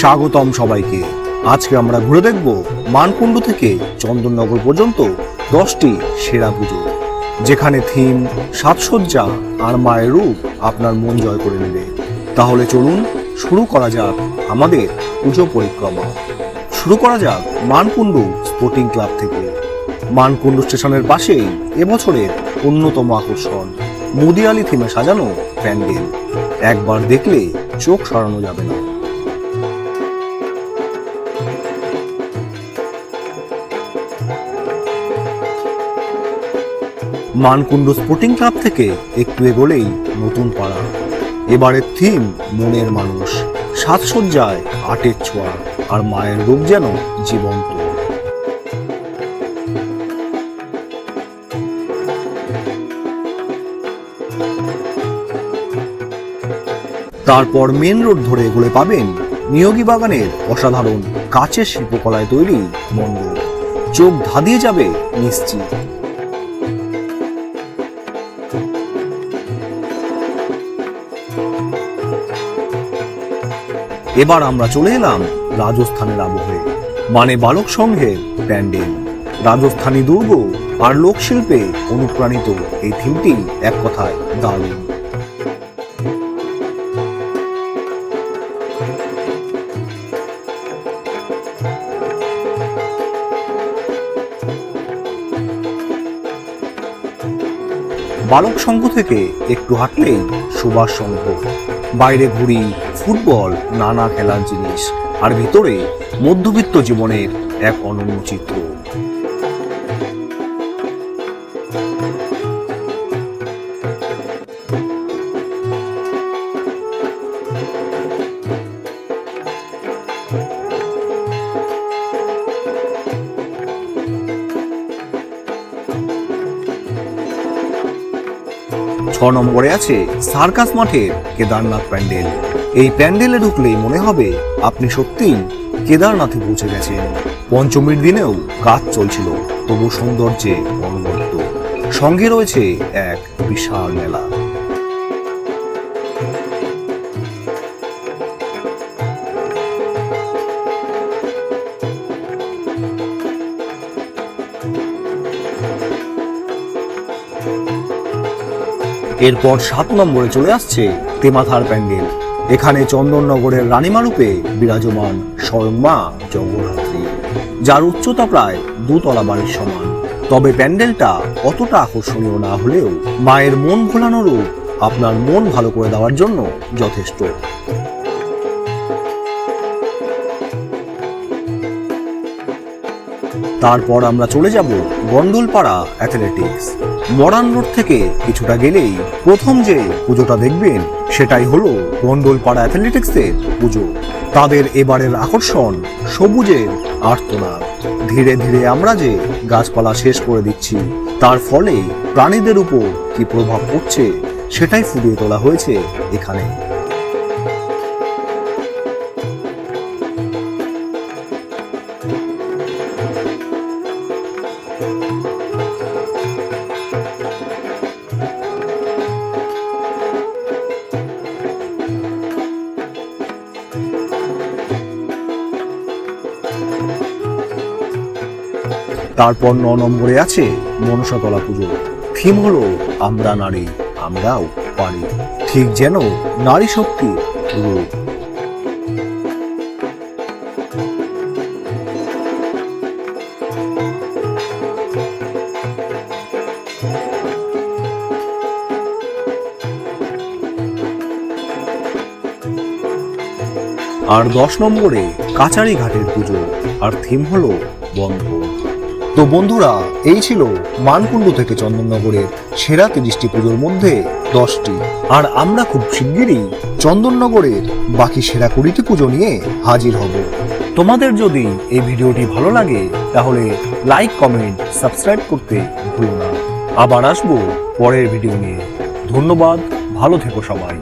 স্বাগতম সবাইকে। আজকে আমরা ঘুরে দেখব মানকুণ্ডু থেকে চন্দননগর পর্যন্ত দশটি সেরা পুজো, যেখানে থিম, সাজসজ্জা আর মায়ের রূপ আপনার মন জয় করে নেবে। তাহলে চলুন শুরু করা যাক আমাদের পুজো পরিক্রমা। শুরু করা যাক মানকুণ্ডু স্পোর্টিং ক্লাব থেকে। মানকুণ্ডু স্টেশনের পাশেই এবছরের অন্যতম আকর্ষণ, মুদিয়ালি থিমে সাজানো প্যান্ডেল। একবার দেখলে চোখ সরানো যাবে না। মানকুণ্ড স্পোর্টিং ক্লাব থেকে একটু এগোলেই নতুন পাড়া। এবারের থিম, মনের মানুষ। সাজসজ্জায় আটের ছোঁয়া আর মায়ের রূপ যেন জীবন্ত। তারপর মেন রোড ধরে এগুলো পাবেন নিয়োগী বাগানের অসাধারণ কাচের শিল্পকলায় তৈরি মণ্ডপ। চোখ ধাঁধিয়ে যাবে নিশ্চিত। এবার আমরা চলে এলাম রাজস্থানের আবহে। মানে বালক সংঘের প্যান্ডেল। রাজস্থানী দুর্গ আর লোকশিল্পে অনুপ্রাণিত এই থিমটি এক কথায় দারুণ। বালক সংঘ থেকে একটু হাঁটলেই সুভাষ সংঘ বাইরে ঘুরি ফুটবল, নানা খেলার জিনিস, আর ভিতরে মধ্যবিত্ত জীবনের এক অনন্য চিত্র। ছ নম্বরে আছে সার্কাস মাঠের কেদারনাথ প্যান্ডেল। এই প্যান্ডেলে ঢুকলেই মনে হবে আপনি সত্যিই কেদারনাথে পৌঁছে গেছেন। পঞ্চমীর দিনেও কাজ চলছিল, তবু সৌন্দর্যে অনবদ্য। সঙ্গে রয়েছে এক বিশাল মেলা। এরপর সাত নম্বরে চলে আসছে তেমাথার প্যান্ডেল। এখানে চন্দননগরের রানীমা রূপে বিরাজমান স্বয়ং মা জগন্নাথী, যার উচ্চতা প্রায় দুতলা বাড়ির সমান। তবে প্যান্ডেলটা অতটা আকর্ষণীয় না হলেও মায়ের মন ভোলানো রূপ আপনার মন ভালো করে দেওয়ার জন্য যথেষ্ট। তারপর আমরা চলে যাব গন্ডোলপাড়া অ্যাথলেটিক্স। মরান রোড থেকে কিছুটা গেলেই প্রথম যে পুজোটা দেখবেন, সেটাই হলো গন্ডোলপাড়া অ্যাথলেটিক্সের পুজো। তাদের এবারের আকর্ষণ সবুজের আর্তনাদ ধীরে ধীরে আমরা যে গাছপালা শেষ করে দিচ্ছি, তার ফলে প্রাণীদের উপর কি প্রভাব পড়ছে, সেটাই ফুটিয়ে তোলা হয়েছে এখানে। তারপর ন নম্বরে আছে মনসাতলা পুজো। থিম হলো, আমরা নারী, আমরাও পারি। ঠিক যেন নারী শক্তির রূপ আর দশ নম্বরে কাচারি ঘাটের পুজো। আর থিম হলো বন্ধ তো বন্ধুরা, এই ছিল মানকুণ্ডু থেকে চন্দননগরের সেরা তিরিশটি পুজোর মধ্যে দশটি। আর আমরা খুব শিগগিরই চন্দননগরের বাকি সেরা কুড়িটি পুজো নিয়ে হাজির হব। তোমাদের যদি এই ভিডিওটি ভালো লাগে, তাহলে লাইক, কমেন্ট, সাবস্ক্রাইব করতে ভুলো না। আবার আসব পরের ভিডিও নিয়ে। ধন্যবাদ, ভালো থেকো সবাই।